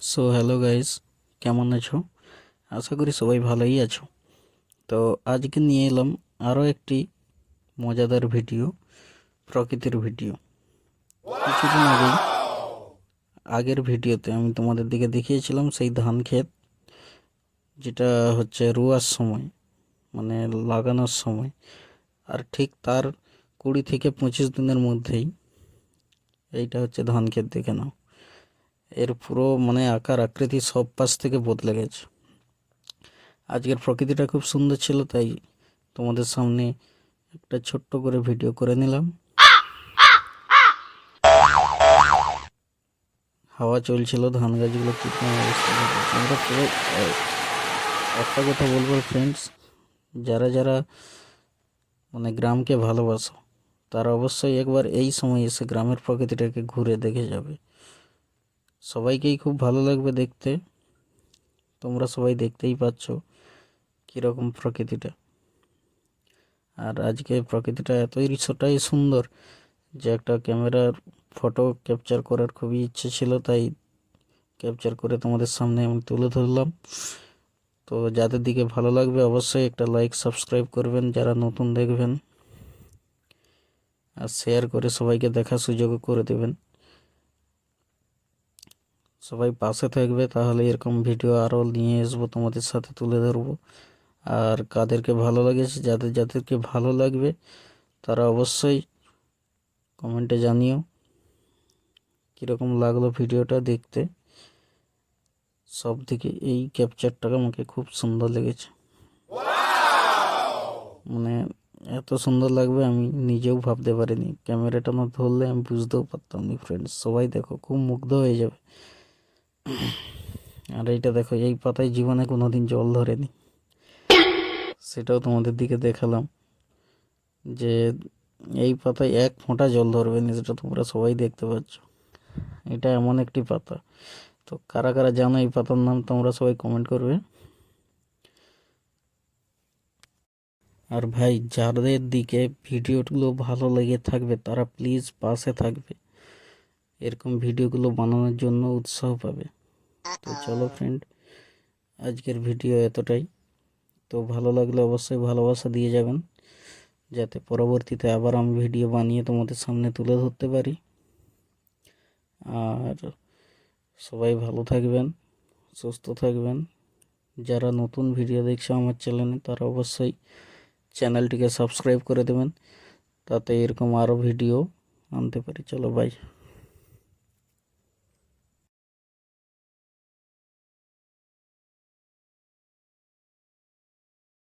So hello guys কেমন আছো? আশা করি সবাই ভালোই আছো। তো আজকে নিয়ে এলাম আরও একটি মজাদার ভিডিও, প্রকৃতির ভিডিও। কিছুদিন আগেই, আগের ভিডিওতে আমি তোমাদের দিকে দেখিয়েছিলাম সেই ধান ক্ষেত, যেটা হচ্ছে রোয়ার সময় মানে লাগানোর সময়। আর ঠিক তার কুড়ি থেকে পঁচিশ দিনের মধ্যেই এইটা হচ্ছে ধান ক্ষেত দেখে নাও। এর পুরো মানে আকার, আকৃতি সব পাশ থেকে বদলে গেছে। আজকের প্রকৃতিটা খুব সুন্দর ছিল, তাই তোমাদের সামনে একটা ছোট্ট করে ভিডিও করে নিলাম। হাওয়া চলছিল, ধান গাছগুলো একটা কথা বলব ফ্রেন্ডস যারা যারা মানে গ্রামকে ভালোবাসো, তারা অবশ্যই একবার এই সময় এসে গ্রামের প্রকৃতিটাকে ঘুরে দেখে যাবে। সবাইকেই খুব ভালো লাগবে দেখতে। তোমরা সবাই দেখতেই পাচ্ছ কীরকম প্রকৃতিটা। আর আজকে প্রকৃতিটা এতই রিসোটাই সুন্দর যে একটা ক্যামেরার ফটো ক্যাপচার করার খুবই ইচ্ছে ছিল, তাই ক্যাপচার করে তোমাদের সামনে আমি তুলে ধরলাম। তো যাদের দিকে ভালো লাগবে অবশ্যই একটা লাইক, সাবস্ক্রাইব করবেন যারা নতুন দেখবেন। আর শেয়ার করে সবাইকে দেখার সুযোগও করে দেবেন। সবাই পাশে থাকবে, তাহলে এরকম ভিডিও আরও নিয়ে আসব তোমাদের সাথে তুলে ধরবো। আর কাদেরকে ভালো লাগেছে যাদের, যাদেরকে ভালো লাগবে, তারা অবশ্যই কমেন্টে জানিও কীরকম লাগল ভিডিওটা দেখতে। সব থেকে এই ক্যাপচারটা আমাকে খুব সুন্দর লেগেছে। মানে এত সুন্দর লাগবে, আমি নিজেও ভাবতে পারিনি। ক্যামেরাটা আমার ধরলে আমি বুঝতেও পারতাম ফ্রেন্ডস সবাই দেখো, খুব মুগ্ধ হয়ে যাবে। আর এইটা দেখো, এই পাতায় জীবনে কোনো দিন জল ধরেনি। সেটাও তোমাদের দিকে দেখালাম যে এই পাতায় এক ফোঁটা জল ধরবে না সেটা তোমরা সবাই দেখতে পাচ্ছ। এটা এমন একটি পাতা। তো কারা কারা জানো এই পাতার নাম, তোমরা সবাই কমেন্ট করবে। আর ভাই, যাদের দিকে ভিডিওগুলো ভালো লেগে থাকবে, তারা প্লিজ পাশে থাকবে। এরকম ভিডিওগুলো বানানোর জন্য উৎসাহ পাবে। তো চলো ফ্রেন্ড আজকের ভিডিও এতটাই। তো ভালো লাগলে অবশ্যই ভালোবাসা দিয়ে যাবেন যাতে পরবর্তীতে আবার আমি ভিডিও বানিয়ে তোমাদের সামনে তুলে ধরতে পারি। আর সবাই ভালো থাকবেন সুস্থ থাকবেন। যারা নতুন ভিডিও দেখছ আমার চ্যানেলে তারা অবশ্যই চ্যানেলটিকে সাবস্ক্রাইব করে দেবেন তাতে এরকম আরও ভিডিও আনতে পারি। চলো বাই